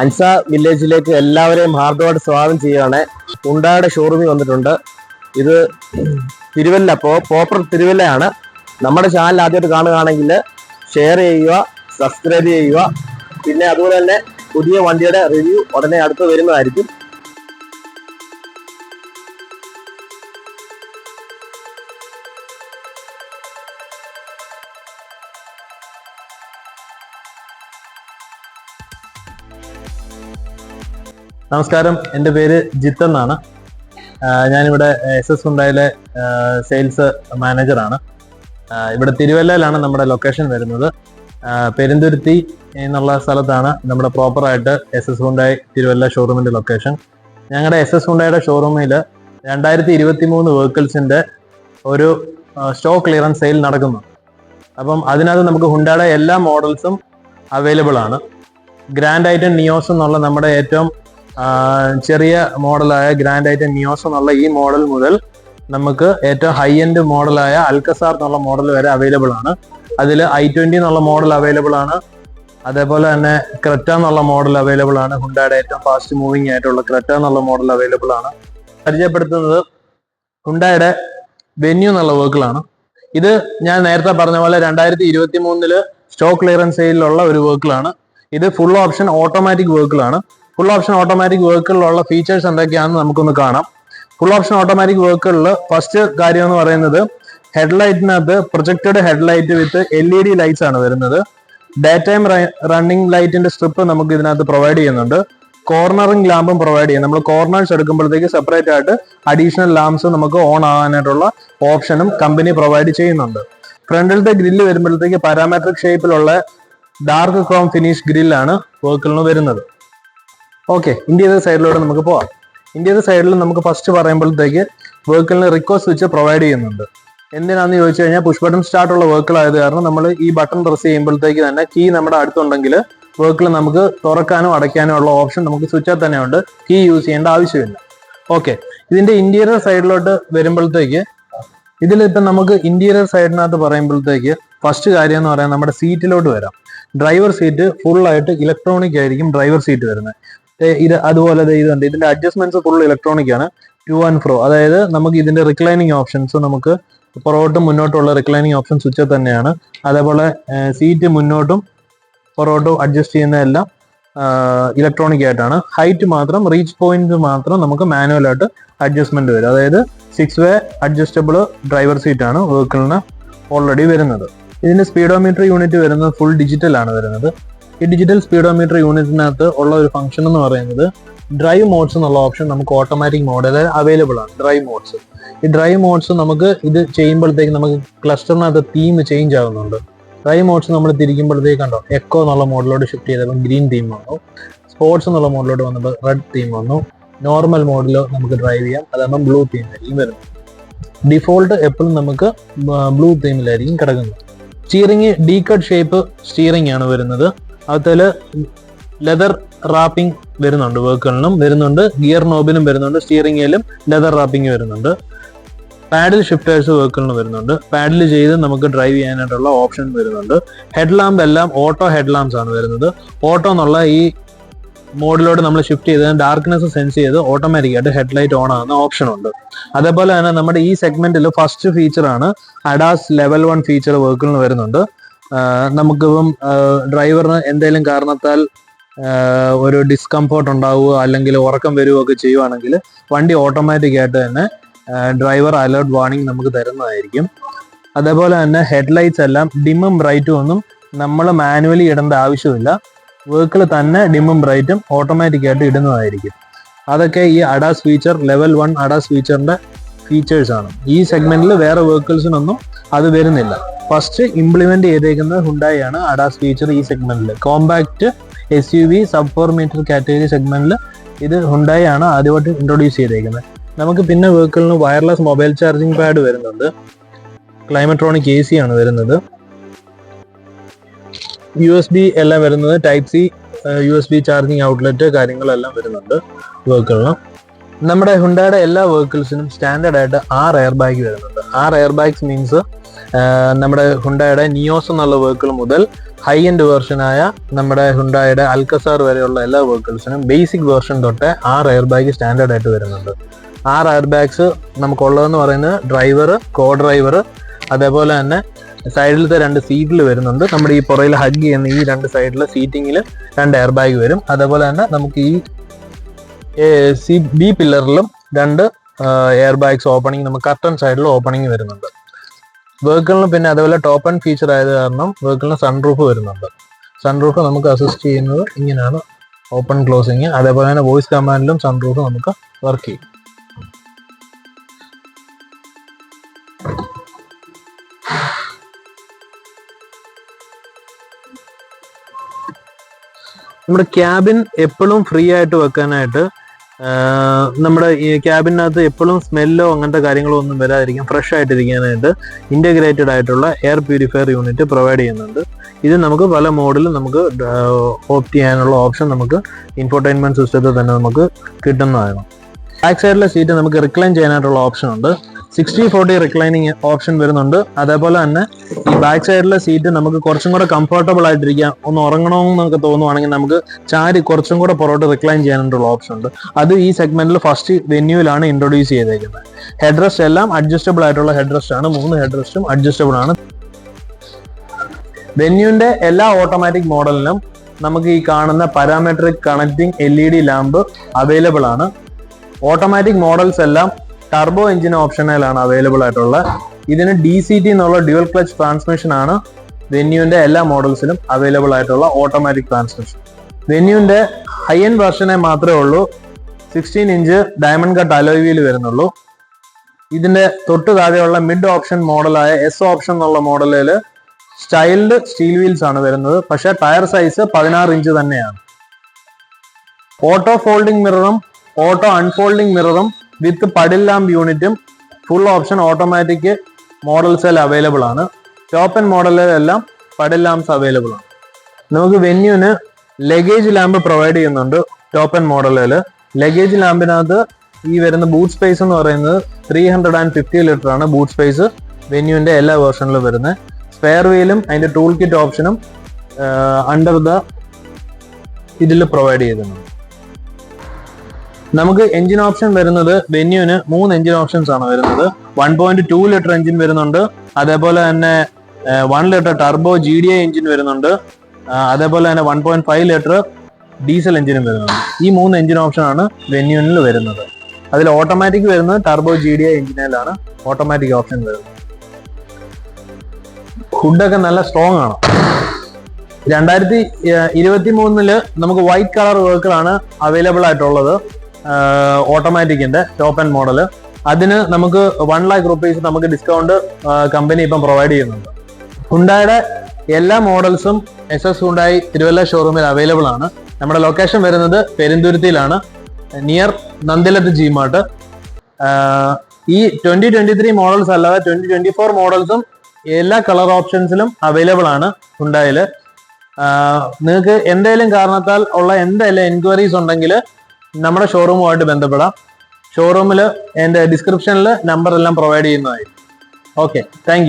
അൻസ വില്ലേജിലേക്ക് എല്ലാവരെയും ഹാർദമായിട്ട് സ്വാഗതം ചെയ്യുകയാണ്. ഉണ്ടായുടെ ഷോറൂമിൽ വന്നിട്ടുണ്ട്. ഇത് തിരുവല്ല പോ പ്രോപ്പർ തിരുവല്ലയാണ്. നമ്മുടെ ചാനൽ ആദ്യമായിട്ട് കാണുകയാണെങ്കിൽ ഷെയർ ചെയ്യുക സബ്സ്ക്രൈബ് ചെയ്യുക. പിന്നെ അതുപോലെ തന്നെ പുതിയ വണ്ടിയുടെ റിവ്യൂ ഉടനെ അടുത്ത് വരുന്നതായിരിക്കും. നമസ്കാരം. എന്റെ പേര് ജിത്ത് എന്നാണ്. ഞാനിവിടെ എസ് എസ് ഉണ്ടായിലെ സെയിൽസ് മാനേജറാണ്. ഇവിടെ തിരുവല്ലയിലാണ് നമ്മുടെ ലൊക്കേഷൻ വരുന്നത്. പെരുന്തുരുത്തി എന്നുള്ള സ്ഥലത്താണ് നമ്മുടെ പ്രോപ്പറായിട്ട് എസ് എസ് ഹുണ്ടായി തിരുവല്ല ഷോറൂമിന്റെ ലൊക്കേഷൻ. ഞങ്ങളുടെ എസ് എസ് ഹുണ്ടായുടെ ഷോറൂമിൽ രണ്ടായിരത്തി ഇരുപത്തി മൂന്ന് വെഹിക്കിൾസിന്റെ ഒരു സ്റ്റോക്ക് ക്ലിയറൻസ് സെയിൽ നടക്കുന്നു. അപ്പം അതിനകത്ത് നമുക്ക് ഹുണ്ടായുടെ എല്ലാ മോഡൽസും അവൈലബിൾ ആണ് ഗ്രാൻഡ് ഐറ്റം നിയോസ് എന്നുള്ള നമ്മുടെ ഏറ്റവും ചെറിയ മോഡലായ ഗ്രാൻഡ് ഐറ്റം നിയോസ് എന്നുള്ള ഈ മോഡൽ മുതൽ നമുക്ക് ഏറ്റവും ഹൈ എൻഡ് മോഡലായ അൽക്കസാർ എന്നുള്ള മോഡൽ വരെ അവൈലബിൾ ആണ്. അതിൽ ഐ ട്വന്റി എന്നുള്ള മോഡൽ അവൈലബിൾ ആണ്. അതേപോലെ തന്നെ ക്രെറ്റ എന്നുള്ള മോഡൽ അവൈലബിൾ ആണ്. ഹുണ്ടായുടെ ഏറ്റവും ഫാസ്റ്റ് മൂവിങ് ആയിട്ടുള്ള ക്രെറ്റ എന്നുള്ള മോഡൽ അവൈലബിൾ ആണ്. പരിചയപ്പെടുത്തുന്നത് ഹുണ്ടായുടെ വെന്യൂ എന്നുള്ള വെഹിക്കിളാണ് ഇത് ഞാൻ നേരത്തെ പറഞ്ഞ പോലെ രണ്ടായിരത്തി ഇരുപത്തി മൂന്നിൽ സ്റ്റോക്ക് ക്ലിയറൻസ് സെയിലുള്ള ഒരു വെഹിക്കിളാണ് ഇത് ഫുൾ ഓപ്ഷൻ ഓട്ടോമാറ്റിക് വെഹിക്കിളാണ് ഫുൾ ഓപ്ഷൻ ഓട്ടോമാറ്റിക് വർക്കുകളിലുള്ള ഫീച്ചേഴ്സ് എന്തൊക്കെയാണെന്ന് നമുക്കൊന്ന് കാണാം. ഫുൾ ഓപ്ഷൻ ഓട്ടോമാറ്റിക് വർക്കുകളിൽ ഫസ്റ്റ് കാര്യം എന്ന് പറയുന്നത് ഹെഡ്ലൈറ്റിനകത്ത് projected headlight with L E D lights ആണ് വരുന്നത്. ഡേ ടൈം റണ്ണിംഗ് ലൈറ്റിന്റെ സ്ട്രിപ്പ് നമുക്ക് ഇതിനകത്ത് പ്രൊവൈഡ് ചെയ്യുന്നുണ്ട്. കോർണറിംഗ് ലാമ്പും പ്രൊവൈഡ് ചെയ്യും നമ്മൾ കോർണേഴ്സ് എടുക്കുമ്പോഴത്തേക്ക് സെപ്പറേറ്റ് ആയിട്ട് അഡീഷണൽ ലാംപ്സ് നമുക്ക് ഓൺ ആകാനായിട്ടുള്ള ഓപ്ഷനും കമ്പനി പ്രൊവൈഡ് ചെയ്യുന്നുണ്ട്. ഫ്രണ്ടിലത്തെ ഗ്രില്ല് വരുമ്പോഴത്തേക്ക് പാരാമെട്രിക് ഷേപ്പിലുള്ള ഡാർക്ക് ക്രോം ഫിനിഷ് ഗ്രില്ലാണ് വെഹിക്കിളിന് വരുന്നത്. ഓക്കെ ഇന്ത്യയുടെ സൈഡിലൂടെ നമുക്ക് പോവാം. ഇന്ത്യയുടെ സൈഡിൽ നമുക്ക് ഫസ്റ്റ് പറയുമ്പോഴത്തേക്ക് വെഹിക്കിളിന് റിക്കോ സ്വിച്ച് പ്രൊവൈഡ് ചെയ്യുന്നുണ്ട്. എന്തിനാന്ന് ചോദിച്ചു കഴിഞ്ഞാൽ പുഷ് ബട്ടൺ സ്റ്റാർട്ട് ഉള്ള വെഹിക്കിൾ ആയത് കാരണം നമ്മൾ ഈ ബട്ടൺ പ്രസ് ചെയ്യുമ്പോഴത്തേക്ക് തന്നെ കീ നമ്മുടെ അടുത്തുണ്ടെങ്കിൽ വെഹിക്കിൾ നമുക്ക് തുറക്കാനും അടയ്ക്കാനും ഉള്ള ഓപ്ഷൻ നമുക്ക് സ്വിച്ചാൽ തന്നെ ഉണ്ട്. കീ യൂസ് ചെയ്യേണ്ട ആവശ്യമില്ല. ഓക്കെ ഇതിന്റെ ഇന്റീരിയർ സൈഡിലോട്ട് വരുമ്പോഴത്തേക്ക് ഇതിലിപ്പം നമുക്ക് ഇന്റീരിയർ സൈഡിനകത്ത് പറയുമ്പോഴത്തേക്ക് ഫസ്റ്റ് കാര്യം എന്ന് പറയാൻ നമ്മുടെ സീറ്റിലോട്ട് വരാം. ഡ്രൈവർ സീറ്റ് ഫുൾ ആയിട്ട് ഇലക്ട്രോണിക് ആയിരിക്കും ഡ്രൈവർ സീറ്റ് വരുന്നത്. ഇത് അതുപോലെ ഇത് ഇതുണ്ട് ഇതിന്റെ adjustments full electronic to. And and fro അതായത് നമുക്ക് ഇതിന്റെ റിക്ലൈനിങ് ഓപ്ഷൻസ് നമുക്ക് പുറകോട്ടും മുന്നോട്ടുള്ള റിക്ലൈനിങ് ഓപ്ഷൻ സ്വിച്ച് തന്നെയാണ്. അതേപോലെ സീറ്റ് മുന്നോട്ടും പുറകോട്ടും അഡ്ജസ്റ്റ് ചെയ്യുന്ന എല്ലാം ഇലക്ട്രോണിക് ആയിട്ടാണ്. ഹൈറ്റ് മാത്രം റീച്ച് പോയിന്റ് മാത്രം നമുക്ക് മാനുവൽ ആയിട്ട് അഡ്ജസ്റ്റ്മെന്റ് വരും. അതായത് six way adjustable driver seat ആണ് വെഹിക്കിളിന് ഓൾറെഡി വരുന്നത്. ഇതിന്റെ സ്പീഡോമീറ്റർ യൂണിറ്റ് വരുന്നത് ഫുൾ ഡിജിറ്റൽ ആണ് വരുന്നത്. ഈ ഡിജിറ്റൽ സ്പീഡോമീറ്റർ യൂണിറ്റിനകത്ത് ഉള്ള ഒരു ഫംഗ്ഷൻ എന്ന് പറയുന്നത് ഡ്രൈവ് മോഡ്സ് എന്നുള്ള ഓപ്ഷൻ നമുക്ക് ഓട്ടോമാറ്റിക് മോഡ് അതായത് അവൈലബിൾ ആണ് ഡ്രൈവ് മോഡ്സ് ഈ ഡ്രൈവ് മോഡ്സ് നമുക്ക് ഇത് ചെയ്യുമ്പോഴത്തേക്ക് നമുക്ക് ക്ലസ്റ്ററിനകത്ത് തീം ചേഞ്ച് ആകുന്നുണ്ട്. ഡ്രൈവ് മോഡ്സ് നമ്മൾ തിരിക്കുമ്പോഴത്തേക്ക് കണ്ടോ എക്കോ എന്നുള്ള മോഡലോട് ഷിഫ്റ്റ് ചെയ്തപ്പോൾ ഗ്രീൻ തീം വന്നു. സ്പോർട്സ് എന്നുള്ള മോഡലോട് വന്നപ്പോൾ റെഡ് തീം വന്നു. നോർമൽ മോഡിൽ നമുക്ക് ഡ്രൈവ് ചെയ്യാം. അതാകുമ്പോൾ ബ്ലൂ തീമിലായിരിക്കും വരുന്നത്. ഡിഫോൾട്ട് എപ്പോഴും നമുക്ക് ബ്ലൂ തീമിലായിരിക്കും കിടക്കുന്നത്. Steering D cut shape steering ആണ് വരുന്നത്. അതിൽ ലെതർ റാപ്പിംഗ് വരുന്നുണ്ട് വേക്കുകളിലും വരുന്നുണ്ട് ഗിയർ നോബിലും വരുന്നുണ്ട് സ്റ്റിയറിംഗിലും ലെതർ റാപ്പിംഗ് വരുന്നുണ്ട്. പാഡിൽ ഷിഫ്റ്റേഴ്സ് വെഹിക്കിളിന് വരുന്നുണ്ട്. പാഡിൽ ചെയ്ത് നമുക്ക് ഡ്രൈവ് ചെയ്യാനായിട്ടുള്ള ഓപ്ഷൻ വരുന്നുണ്ട്. ഹെഡ് ലാമ്പ് എല്ലാം ഓട്ടോ ഹെഡ് ആണ് വരുന്നത്. ഓട്ടോ എന്നുള്ള ഈ മോഡിലോട്ട് നമ്മൾ ഷിഫ്റ്റ് ചെയ്ത് ഡാർക്ക്നെസ് സെൻസ് ചെയ്ത് ഓട്ടോമാറ്റിക് ആയിട്ട് ഹെഡ്ലൈറ്റ് ഓൺ ആകുന്ന ഓപ്ഷൻ ഉണ്ട്. അതേപോലെ തന്നെ നമ്മുടെ ഈ സെഗ്മെന്റിൽ ഫസ്റ്റ് ഫീച്ചർ ആണ് അഡാസ് ലെവൽ വൺ ഫീച്ചർ വെഹിക്കിളിന് വരുന്നുണ്ട്. നമുക്കിപ്പം ഡ്രൈവറിന് എന്തെങ്കിലും കാരണത്താൽ ഒരു ഡിസ്കംഫോർട്ട് ഉണ്ടാവുകയോ അല്ലെങ്കിൽ ഉറക്കം വരികയോ ഒക്കെ ചെയ്യുവാണെങ്കിൽ വണ്ടി ഓട്ടോമാറ്റിക് ആയിട്ട് തന്നെ ഡ്രൈവർ അലേർട്ട് വാർണിംഗ് നമുക്ക് തരുന്നതായിരിക്കും. അതേപോലെ തന്നെ ഹെഡ്ലൈറ്റ്സ് എല്ലാം ഡിമ്മും ബ്രൈറ്റും ഒന്നും നമ്മൾ മാനുവലി ഇടേണ്ട ആവശ്യമില്ല. വെഹിക്കിൾ തന്നെ ഡിമ്മും ബ്രൈറ്റും ഓട്ടോമാറ്റിക് ആയിട്ട് ഇടുന്നതായിരിക്കും. അതൊക്കെ ഈ ADAS feature level one ADAS ഫീച്ചറിന്റെ features ആണ്. ഈ സെഗ്മെന്റിൽ വേറെ വെഹിക്കിൾസിനൊന്നും അത് വരുന്നില്ല. ഫസ്റ്റ് ഇംപ്ലിമെന്റ് ചെയ്തേക്കുന്നത് ഹുണ്ടായി ആണ്. അഡാസ് ഫീച്ചർ ഈ സെഗ്മെന്റിൽ compact S U V sub four meter category സെഗ്മെന്റിൽ ഇത് ഹുണ്ടായി ആണ് ആദ്യമായിട്ട് ഇൻട്രൊഡ്യൂസ് ചെയ്തേക്കുന്നത്. നമുക്ക് പിന്നെ വെഹിക്കിളിന് വയർലെസ് മൊബൈൽ ചാർജിംഗ് പാഡ് വരുന്നുണ്ട്. ക്ലൈമട്രോണിക് എ സി ആണ് വരുന്നത്. യു എസ് ബി എല്ലാം വരുന്നത് type C U S B charging outlet കാര്യങ്ങളെല്ലാം വരുന്നുണ്ട് വെഹിക്കിളിന് നമ്മുടെ ഹുണ്ടയുടെ എല്ലാ വെഹിക്കിൾസിനും സ്റ്റാൻഡേർഡ് ആയിട്ട് ആറ് എയർ ബാഗ് വരുന്നുണ്ട്. ആറ് എയർ ബാഗ്സ് മീൻസ് നമ്മുടെ ഹുണ്ടായുടെ നിയോസ് എന്നുള്ള വെഹിക്കിൾ മുതൽ ഹൈ എൻഡ് വേർഷനായ നമ്മുടെ ഹുണ്ടായുടെ അൽക്കസാർ വരെയുള്ള എല്ലാ വെഹിക്കിൾസിനും ബേസിക് വേർഷൻ തൊട്ട് ആറ് എയർ ബാഗ് സ്റ്റാൻഡേർഡ് ആയിട്ട് വരുന്നുണ്ട്. ആറ് എയർ ബാഗ്സ് നമുക്കുള്ളതെന്ന് പറയുന്നത് ഡ്രൈവർ കോ ഡ്രൈവർ അതേപോലെ തന്നെ സൈഡിലത്തെ രണ്ട് സീറ്റിൽ വരുന്നുണ്ട്. നമ്മുടെ ഈ പുറയിൽ ഹഗ് ചെയ്യുന്ന ഈ രണ്ട് സൈഡിലെ സീറ്റിങ്ങിൽ രണ്ട് എയർ ബാഗ് വരും. അതേപോലെ തന്നെ നമുക്ക് ഈ സി ബി പില്ലറിലും രണ്ട് എയർ ബാഗ്സ് ഓപ്പണിംഗ് നമുക്ക് കർട്ടൺ സൈഡിൽ ഓപ്പണിംഗ് വരുന്നുണ്ട്. വെഹിക്കിളിന് പിന്നെ അതേപോലെ ടോപ്പ് ആൻഡ് ഫീച്ചർ ആയത് കാരണം വെഹിക്കിളിന് സൺറൂഫ് വരുന്നുണ്ട്. സൺറൂഫ് നമുക്ക് അസിസ്റ്റ് ചെയ്യുന്നത് ഇങ്ങനെയാണ് ഓപ്പൺ ക്ലോസിങ് അതേപോലെ തന്നെ വോയിസ് കമാൻഡിലും സൺറൂഫ് നമുക്ക് വർക്ക് ചെയ്യും. നമ്മുടെ ക്യാബിൻ എപ്പോഴും ഫ്രീ ആയിട്ട് വെക്കാനായിട്ട് നമ്മുടെ ഈ ക്യാബിനകത്ത് എപ്പോഴും സ്മെല്ലോ അങ്ങനത്തെ കാര്യങ്ങളോ ഒന്നും വരാതിരിക്കാൻ ഫ്രഷ് ആയിട്ടിരിക്കാനായിട്ട് ഇന്റഗ്രേറ്റഡ് ആയിട്ടുള്ള എയർ പ്യൂരിഫയർ യൂണിറ്റ് പ്രൊവൈഡ് ചെയ്യുന്നുണ്ട്. ഇത് നമുക്ക് പല മോഡിലും നമുക്ക് ഓപ്റ്റ് ചെയ്യാനുള്ള ഓപ്ഷൻ നമുക്ക് ഇൻഫോർടൈൻമെന്റ് സിസ്റ്റത്തിൽ തന്നെ നമുക്ക് കിട്ടുന്നതാണ്. ബാക്ക് സൈഡിലെ സീറ്റ് നമുക്ക് റിക്ലൈൻ ചെയ്യാനായിട്ടുള്ള ഓപ്ഷൻ ഉണ്ട്. സിക്സ്റ്റി ഫോർട്ടി റിക്ലൈനിങ് ഓപ്ഷൻ വരുന്നുണ്ട്. അതേപോലെ തന്നെ ഈ ബാക്ക് സൈഡിലെ സീറ്റ് നമുക്ക് കുറച്ചും കൂടെ കംഫർട്ടബിൾ ആയിട്ടിരിക്കാം. ഒന്ന് ഉറങ്ങണമെന്നൊക്കെ തോന്നുവാണെങ്കിൽ നമുക്ക് ചാരി കുറച്ചും കൂടെ പുറകോട്ട് റിക്ലൈൻ ചെയ്യാനായിട്ടുള്ള ഓപ്ഷൻ ഉണ്ട്. അത് ഈ സെഗ്മെന്റിൽ ഫസ്റ്റ് വെന്യൂലാണ് ഇൻട്രൊഡ്യൂസ് ചെയ്തേക്കുന്നത്. ഹെഡ് റെസ്റ്റ് എല്ലാം അഡ്ജസ്റ്റബിൾ ആയിട്ടുള്ള ഹെഡ് റെസ്റ്റ് ആണ്. മൂന്ന് ഹെഡ് റെസ്റ്റും അഡ്ജസ്റ്റബിൾ ആണ്. വെന്യൂവിന്റെ എല്ലാ ഓട്ടോമാറ്റിക് മോഡലിനും നമുക്ക് ഈ കാണുന്ന parametric connecting L E D lamp available ആണ്. ഓട്ടോമാറ്റിക് മോഡൽസ് എല്ലാം ടർബോ എഞ്ചിൻ ഓപ്ഷനിലാണ് അവൈലബിൾ ആയിട്ടുള്ളത് ഇതിന് ഡി സി ടി എന്നുള്ള ഡ്യുവൽ ക്ലച്ച് ട്രാൻസ്മിഷൻ ആണ് വെന്യൂവിന്റെ എല്ലാ മോഡൽസിലും അവൈലബിൾ ആയിട്ടുള്ള ഓട്ടോമാറ്റിക് ട്രാൻസ്മിഷൻ വെന്യൂവിന്റെ ഹൈ എൻഡ് വെർഷനെ മാത്രമേ ഉള്ളൂ. Sixteen inch diamond cut alloy wheel വരുന്നുള്ളൂ. ഇതിന്റെ തൊട്ട് താഴെയുള്ള മിഡ് ഓപ്ഷൻ മോഡലായ എസ് ഓപ്ഷൻ എന്നുള്ള മോഡലിൽ സ്റ്റൈൽഡ് സ്റ്റീൽ വീൽസ് ആണ് വരുന്നത്. പക്ഷെ ടയർ സൈസ് പതിനാറ് ഇഞ്ച് തന്നെയാണ്. ഓട്ടോ ഫോൾഡിംഗ് മിററും ഓട്ടോ അൺഫോൾഡിംഗ് മിററും വിത്ത് പടിൽ ലാമ്പ് യൂണിറ്റും ഫുൾ ഓപ്ഷൻ ഓട്ടോമാറ്റിക് മോഡൽസിൽ അവൈലബിൾ ആണ്. ടോപ്പൻ മോഡലിലെല്ലാം പടിൽ ലാംപ്സ് അവൈലബിൾ ആണ്. നമുക്ക് വെന്യൂന് ലഗേജ് ലാമ്പ് പ്രൊവൈഡ് ചെയ്യുന്നുണ്ട് ടോപ്പൻ മോഡലിൽ ലഗേജ് ലാമ്പിനകത്ത് ഈ വരുന്ന ബൂട്ട് സ്പേസ് എന്ന് പറയുന്നത് three hundred and fifty litre ആണ് ബൂട്ട് സ്പേസ് വെന്യൂവിന്റെ എല്ലാ വേർഷനിലും വരുന്നത്. സ്പെയർ വീലും അതിന്റെ ടൂൾ കിറ്റ് ഓപ്ഷനും അണ്ടർ ദ ഇതിൽ പ്രൊവൈഡ് ചെയ്തിട്ടുണ്ട് നമുക്ക് എഞ്ചിൻ ഓപ്ഷൻ വരുന്നത് വെന്യൂന് മൂന്ന് എഞ്ചിൻ ഓപ്ഷൻസ് ആണ് വരുന്നത്. One point two litre engine വരുന്നുണ്ട്. അതേപോലെ തന്നെ one litre turbo G D engine വരുന്നുണ്ട്. അതേപോലെ തന്നെ one point five litre diesel എഞ്ചിനും വരുന്നുണ്ട്. ഈ മൂന്ന് എഞ്ചിൻ ഓപ്ഷൻ ആണ് വെന്യൂനിൽ വരുന്നത്. അതിൽ ഓട്ടോമാറ്റിക് വരുന്നത് ടർബോ ജി ഡി എഞ്ചിനിലാണ് ഓട്ടോമാറ്റിക് ഓപ്ഷൻ വരുന്നത്. ഹുഡൊക്കെ നല്ല സ്ട്രോങ് ആണ്. രണ്ടായിരത്തി ഇരുപത്തി മൂന്നിൽ നമുക്ക് വൈറ്റ് കളർ വർക്കുകളാണ് അവൈലബിൾ ആയിട്ടുള്ളത്. ഓട്ടോമാറ്റിക്കിന്റെ ടോപ്പ് ആൻഡ് മോഡൽ അതിന് നമുക്ക് വൺ ലാക്ക് റുപ്പീസ് നമുക്ക് ഡിസ്കൗണ്ട് കമ്പനി ഇപ്പം പ്രൊവൈഡ് ചെയ്യുന്നുണ്ട്. ഹുണ്ടായുടെ എല്ലാ മോഡൽസും എസ് എസ് ഹുണ്ടായി തിരുവല്ല ഷോറൂമിൽ അവൈലബിൾ ആണ്. നമ്മുടെ ലൊക്കേഷൻ വരുന്നത് പെരുന്തുരുത്തിയിലാണ് നിയർ നന്ദിലത്ത് ജി മാർട്ട് ഈ ട്വന്റി ട്വന്റി ത്രീ മോഡൽസ് അല്ലാതെ ട്വന്റി ട്വന്റി ഫോർ മോഡൽസും എല്ലാ കളർ ഓപ്ഷൻസിലും അവൈലബിൾ ആണ് ഹുണ്ടായിൽ. നിങ്ങൾക്ക് എന്തെങ്കിലും കാരണത്താൽ ഉള്ള എന്തെല്ലാം എൻക്വയറീസ് ഉണ്ടെങ്കിൽ നമ്മുടെ ഷോറൂമുമായിട്ട് ബന്ധപ്പെടാം. ഷോറൂമിൽ എന്റെ ഡിസ്ക്രിപ്ഷനിൽ നമ്പർ എല്ലാം പ്രൊവൈഡ് ചെയ്യുന്നതായിരിക്കും. Okay thank